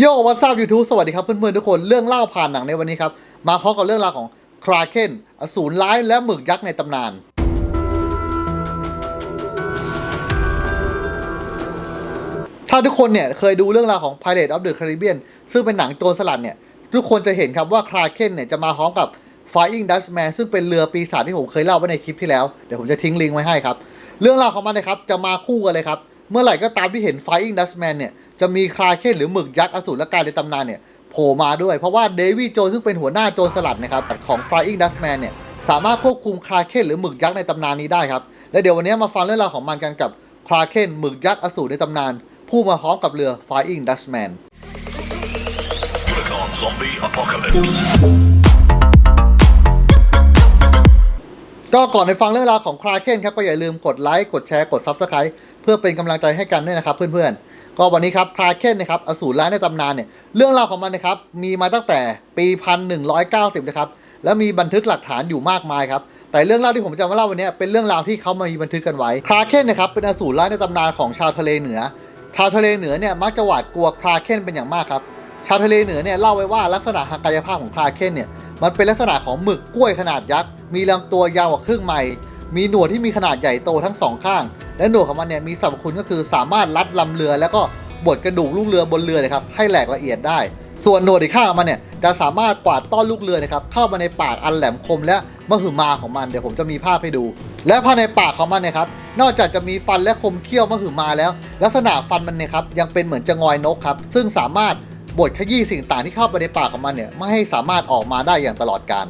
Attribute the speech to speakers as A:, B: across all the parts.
A: โยวั s ซับยูทูบสวัสดีครับเพื่อนๆทุกคนเรื่องเล่าผ่านหนังในวันนี้ครับ มาพร้อมกับเรื่องราวของคราเคนอสูรร้ายและหมึกยักษ์ในตำนาน ถ้าทุกคนเนี่ยเคยดูเรื่องราวของ Pirate of the Caribbean ซึ่งเป็นหนังโจรสลัดเนี่ย ทุกคนจะเห็นครับว่าคราเคนเนี่ยจะมาพร้อมกับ Flying Dutchman ซึ่งเป็นเรือปีศาจที่ผมเคยเล่าไว้ในคลิปที่แล้ว เดี๋ยวผมจะทิ้งลิงก์ไว้ให้ครับ เรื่องราวของมันนะครับจะมาคู่กันเลยครับ เมื่อไหร่ก็ตามที่เห็น Flying Dutchman เนี่ยจะมีคราเคนหรือหมึกยักษ์อสูรและการในตำนานเนี่ยโผล่มาด้วยเพราะว่าเดวี่โจนซึ่งเป็นหัวหน้าโจรสลัดนะครับของ Flying Dutchman เนี่ยสามารถควบคุมคราเคนหรือหมึกยักษ์ในตำนานนี้ได้ครับและเดี๋ยววันนี้มาฟังเรื่องราวของมันกันกับคราเคนหมึกยักษ์อสูรในตำนานผู้มาพร้อมกับเรือ Flying Dutchman
B: Zombie Apocalypse.
A: ก็ก่อนไปฟังเรื่องราวของคราเคนครับก็อย่าลืมกดไลค์กดแชร์กด Subscribe เพื่อเป็นกำลังใจให้กันด้วยนะครับเพื่อนๆ ก็วันนี้ครับคราเคนนะครับอสูรร้ายในตำนานเนี่ยเรื่องราวของมันนะครับมีมาตั้งแต่ปี1190นะครับแล้วมีบันทึกหลักฐานอยู่มากมายครับแต่เรื่องเล่าที่ผมจะมาเล่าวันนี้เป็นเรื่องราวที่เขามามีบันทึกกันไว้คราเคนนะครับเป็นอสูรร้ายในตำนานของชาวทะเลเหนือ ชาวทะเลเหนือเนี่ยมักจะหวาดกลัวคราเคนเป็นอย่างมากครับชาวทะเลเหนือเนี่ยเล่าไว้ว่าลักษณะทางกายภาพของคราเคนเนี่ย มันเป็นลักษณะของหมึกกล้วยขนาดยักษ์ มีลำตัวยาวกว่าครึ่งไมล์มีหนวดที่มีขนาดใหญ่โตทั้งสองข้าง และหนวดของมันเนี่ยมีสรรพคุณก็คือสามารถรัดลำเรือ แล้วก็บดกระดูกลูกเรือบนเรือนะครับให้แหลกละเอียดได้ ส่วนหนวดอีกข้างมันเนี่ยจะสามารถกวาดต้อนลูกเรือนะครับเข้ามาในปากอันแหลมคมและมหึมาของมันเดี๋ยวผมจะมีภาพให้ดู และภายในปากของมันเนี่ยครับนอกจากจะมีฟันและคมเขี้ยวมหึมาแล้ว ลักษณะฟันมันเนี่ยครับยังเป็นเหมือนจะงอยนกครับซึ่งสามารถ บดขยี้สิ่งต่างที่เข้าไปในปากของมันเนี่ยไม่ให้สามารถออกมาได้อย่างตลอดกาล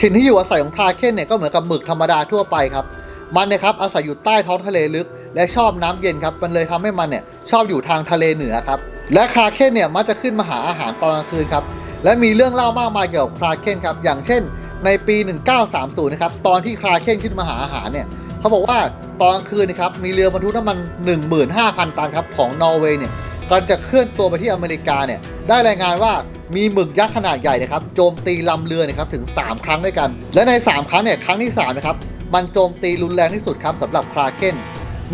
A: ถิ่นที่อยู่อาศัยของคราเคนเนี่ยก็เหมือนกับหมึกธรรมดาทั่วไปครับ มันนี่ยครับอาศัยอยู่ใต้ท้องทะเลลึก และชอบน้ำเย็นครับมันเลยทำให้มันเนี่ยชอบอยู่ทางทะเลเหนือครับและคราเคนเนี่ยมักจะขึ้นมาหาอาหารตอนกลางคืนครับและมีเรื่องเล่ามากมายเกี่ยวกับคราเคนครับอย่างเช่น ในปี 1930 นะครับตอนที่คราเคนขึ้นมาหาอาหารเนี่ยเขาบอกว่าตอนกลางคืนนะครับมีเรือบรรทุกน้ำมัน 15,000 ตันครับของนอร์เวย์เนี่ยกำลังจะเคลื่อนตัวไปที่อเมริกาเนี่ยได้รายงานว่ามีหมึกยักษ์ขนาดใหญ่นะครับโจมตีลำเรือนะครับถึง 3 ครั้งด้วยกัน และใน 3 ครั้งเนี่ยครั้งที่3นะครับ มันโจมตีรุนแรงที่สุดครับสำหรับคราเคน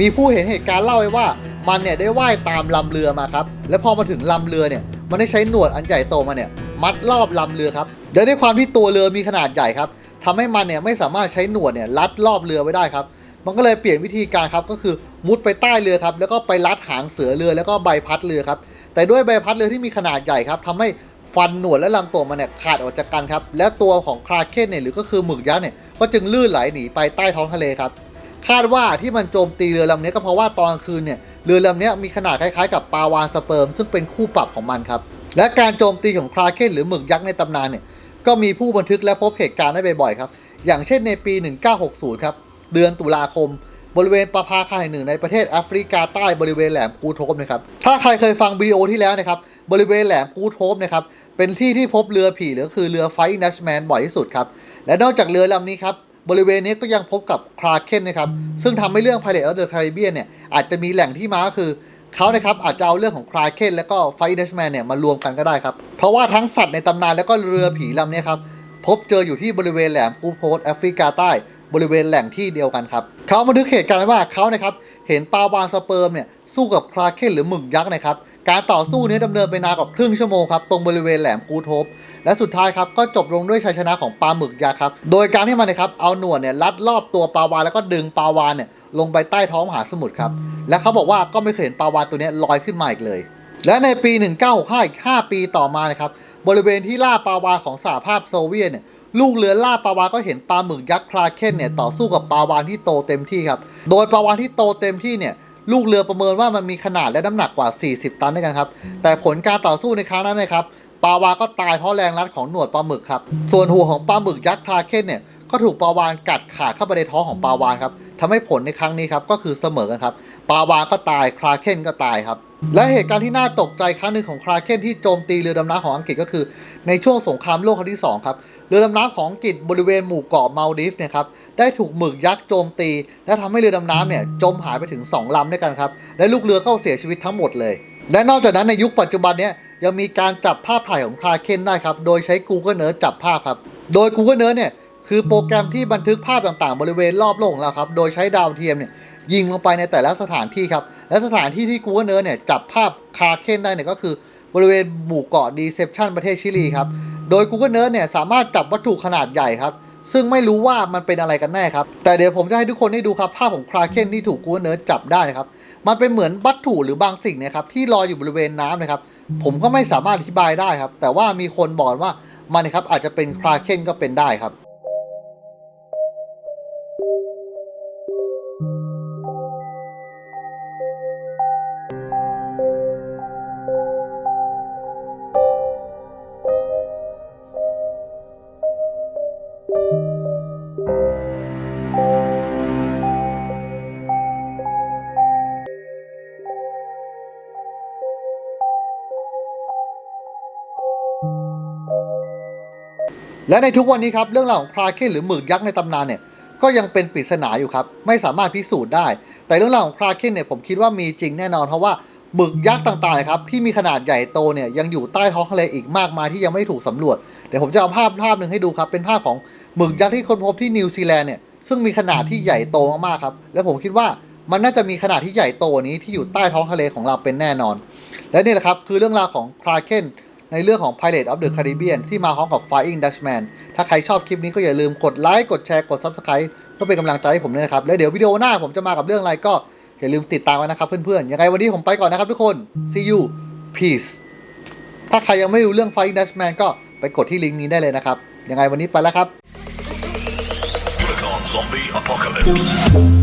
A: มีผู้เห็นเหตุการณ์เล่าไว้ว่า มันเนี่ยได้ว่ายตามลำเรือมาครับ และพอมาถึงลำเรือเนี่ยมันได้ใช้หนวดอันใหญ่โตมาเนี่ยมัดรอบลำเรือครับโดยด้วยความที่ตัวเรือมีขนาดใหญ่ครับทำให้มันเนี่ยไม่สามารถใช้หนวดเนี่ยรัดรอบเรือไว้ได้ครับ มันก็เลยเปลี่ยนวิธีการครับก็คือมุดไปใต้เรือครับแล้วก็ไปรัดหางเสือเรือแล้วก็ใบพัดเรือครับแต่ด้วยใบพัดเรือที่มีขนาดใหญ่ครับทำให้ฟันหนวดและลำตัวมันเนี่ยขาดออกจากกันครับและตัวของคราเคนเนี่ยหรือก็คือหมึกยักษ์เนี่ย ก็จึงลื่นไหลหนีไปใต้ท้องทะเลครับ คาดว่าที่มันโจมตีเรือลำนี้ก็เพราะว่าตอนกลางคืนเนี่ยเรือลำนี้มีขนาดคล้ายๆ กับปลาวานสเปิร์ม ซึ่งเป็นคู่ปรับของมันครับ และการโจมตีของคราเคนหรือหมึกยักษ์ในตำนานเนี่ยก็มีผู้บันทึกและพบเหตุการณ์ได้บ่อยๆครับ อย่างเช่นในปี 1960 ครับ เดือนตุลาคม บริเวณประภาคารแห่งหนึ่งในประเทศแอฟริกาใต้บริเวณแหลมกูโทบนะครับ ถ้าใครเคยฟังวิดีโอที่แล้วนะครับ บริเวณแหลมกูโทบนะครับ เป็นที่ที่พบเรือผีหรือคือเรือไฟนัชแมนบ่อยที่สุดครับ และนอกจากเรือลำนี้ครับ บริเวณนี้ก็ยังพบกับคราเคนนะครับ ซึ่งทำให้เรื่อง Pirate of the Caribbean เนี่ยอาจจะมีแหล่งที่มาก็คือเขานะครับอาจจะเอาเรื่องของคราเคนแล้วก็ไฟดัชแมนเนี่ยมารวมกันก็ได้ครับ เพราะว่าทั้งสัตว์ในตำนานแล้วก็เรือผีลำนี้ครับพบเจออยู่ที่บริเวณแหลมกูโพสแอฟริกาใต้บริเวณแหล่งที่เดียวกันครับเขาบันทึกเหตุการณ์ว้ว่าเขานะครับเห็นปลาวานสเปิร์มเนี่ยสู้กับคราเคนหรือหมึกยักษ์นะครับ การต่อสู้นี้ดำเนินไปนานกว่าครึ่งชั่วโมงครับตรงบริเวณแหลมกูโทบ และสุดท้ายครับก็จบลงด้วยชัยชนะของปลาหมึกยักษ์ครับ โดยการที่มันนะครับเอาหนวดเนี่ยรัดรอบตัวปลาวานแล้วก็ดึงปลาวานเนี่ยลงไปใต้ท้องมหาสมุทรครับ และเขาบอกว่าก็ไม่เคยเห็นปลาวานตัวนี้ลอยขึ้นมาอีกเลย และในปี 1965อีก5ปีต่อมานะครับบริเวณที่ล่าปลาวานของสหภาพโซเวียตเนี่ยลูกเรือล่าปลาวานก็เห็นปลาหมึกยักษ์คราเคนเนี่ยต่อสู้กับปลาวานที่โตเต็มที่ครับ โดยปลาวานที่โตเต็มที่เนี่ย ลูกเรือประเมินว่ามันมีขนาดและน้ำหนักกว่า 40 ตันด้วยกันครับ แต่ผลการต่อสู้ในครั้งนั้นนะครับปลาวาก็ตายเพราะแรงรัดของหนวดปลาหมึกครับ ส่วนหัวของปลาหมึกยักษ์คราเคนเนี่ย ก็ถูกปลาวานกัดขาดเข้าไปในท้องของปลาวานครับ ทำให้ผลในครั้งนี้ครับก็คือเสมอกันครับปาวาก็ตายคราเคนก็ตายครับ และเหตุการณ์ที่น่าตกใจครั้งหนึ่งของคราเคนที่โจมตีเรือดำน้ำของอังกฤษก็คือ ในช่วงสงครามโลกครั้งที่สองครับเรือดำน้ำของอังกฤษบริเวณหมู่เกาะมาลดีฟเนี่ยครับได้ถูกหมึกยักษ์โจมตี และทำให้เรือดำน้ำเนี่ยจมหายไปถึง 2ลำด้วยกันครับและลูกเรือก็เสียชีวิตทั้งหมดเลย และนอกจากนั้นในยุคปัจจุบันเนี่ยยังมีการจับภาพถ่ายของคราเคนได้ครับโดยใช้ Google Earth จับภาพครับโดย Google Earth เนี่ย คือโปรแกรมที่บันทึกภาพต่างๆ บริเวณรอบโลกของเราครับ โดยใช้ดาวเทียมเนี่ยยิงลงไปในแต่ละสถานที่ครับ และสถานที่ที่ Google Earth เนี่ยจับภาพคราเคนได้เนี่ยก็คือบริเวณหมู่เกาะดีเซปชันประเทศชิลีครับ โดย Google Earth เนี่ยสามารถจับวัตถุขนาดใหญ่ครับ ซึ่งไม่รู้ว่ามันเป็นอะไรกันแน่ครับ แต่เดี๋ยวผมจะให้ทุกคนได้ดูครับภาพของคราเคนที่ถูก Google Earth จับได้ครับ มันเป็นเหมือนวัตถุหรือบางสิ่งเนะครับที่ลอยอยู่บริเวณน้ำนะครับ ผมก็ไม่สามารถอธิบายได้ครับ แต่ว่ามีคนบอกว่ามันนะครับอาจจะเป็นคราเคนก็เป็นได้ครับ และในทุกวันนี้ครับเรื่องราวของคราเคนหรือหมึกยักษ์ในตำนานเนี่ยก็ยังเป็นปริศนาอยู่ครับไม่สามารถพิสูจน์ได้ แต่เรื่องราวของคราเคนเนี่ยผมคิดว่ามีจริงแน่นอนเพราะว่าหมึกยักษ์ต่างๆครับที่มีขนาดใหญ่โตเนี่ยยังอยู่ใต้ท้องทะเลอีกมากมายที่ยังไม่ถูกสำรวจเดี๋ยวผมจะเอาภาพภาพหนึ่งให้ดูครับ เป็นภาพของหมึกยักษ์ที่ค้นพบที่นิวซีแลนด์เนี่ยซึ่งมีขนาดที่ใหญ่โตมากๆครับและผมคิดว่ามันน่าจะมีขนาดที่ใหญ่โตนี้ที่อยู่ใต้ท้องทะเลของเราเป็นแน่นอน และนี่แหละครับคือเรื่องราวของคราเคน ในเรื่องของ Pirate of the Caribbean ที่มาพร้อมกับ Flying Dutchman ถ้าใครชอบคลิปนี้ก็อย่าลืมกดไลค์กดแชร์กด Subscribe เพื่อเป็นกำลังใจให้ผมด้วยนะครับ แล้วเดี๋ยววิดีโอหน้าผมจะมากับเรื่องอะไรก็อย่าลืมติดตามไว้นะครับเพื่อนๆยังไงวันนี้ผมไปก่อนนะครับทุกคน see you peace ถ้าใครยังไม่รู้เรื่อง Flying Dutchman ก็ไปกดที่ลิงก์นี้ได้เลยนะครับยังไงวันนี้ไปแล้วครับ
B: Click on Zombie Apocalypse.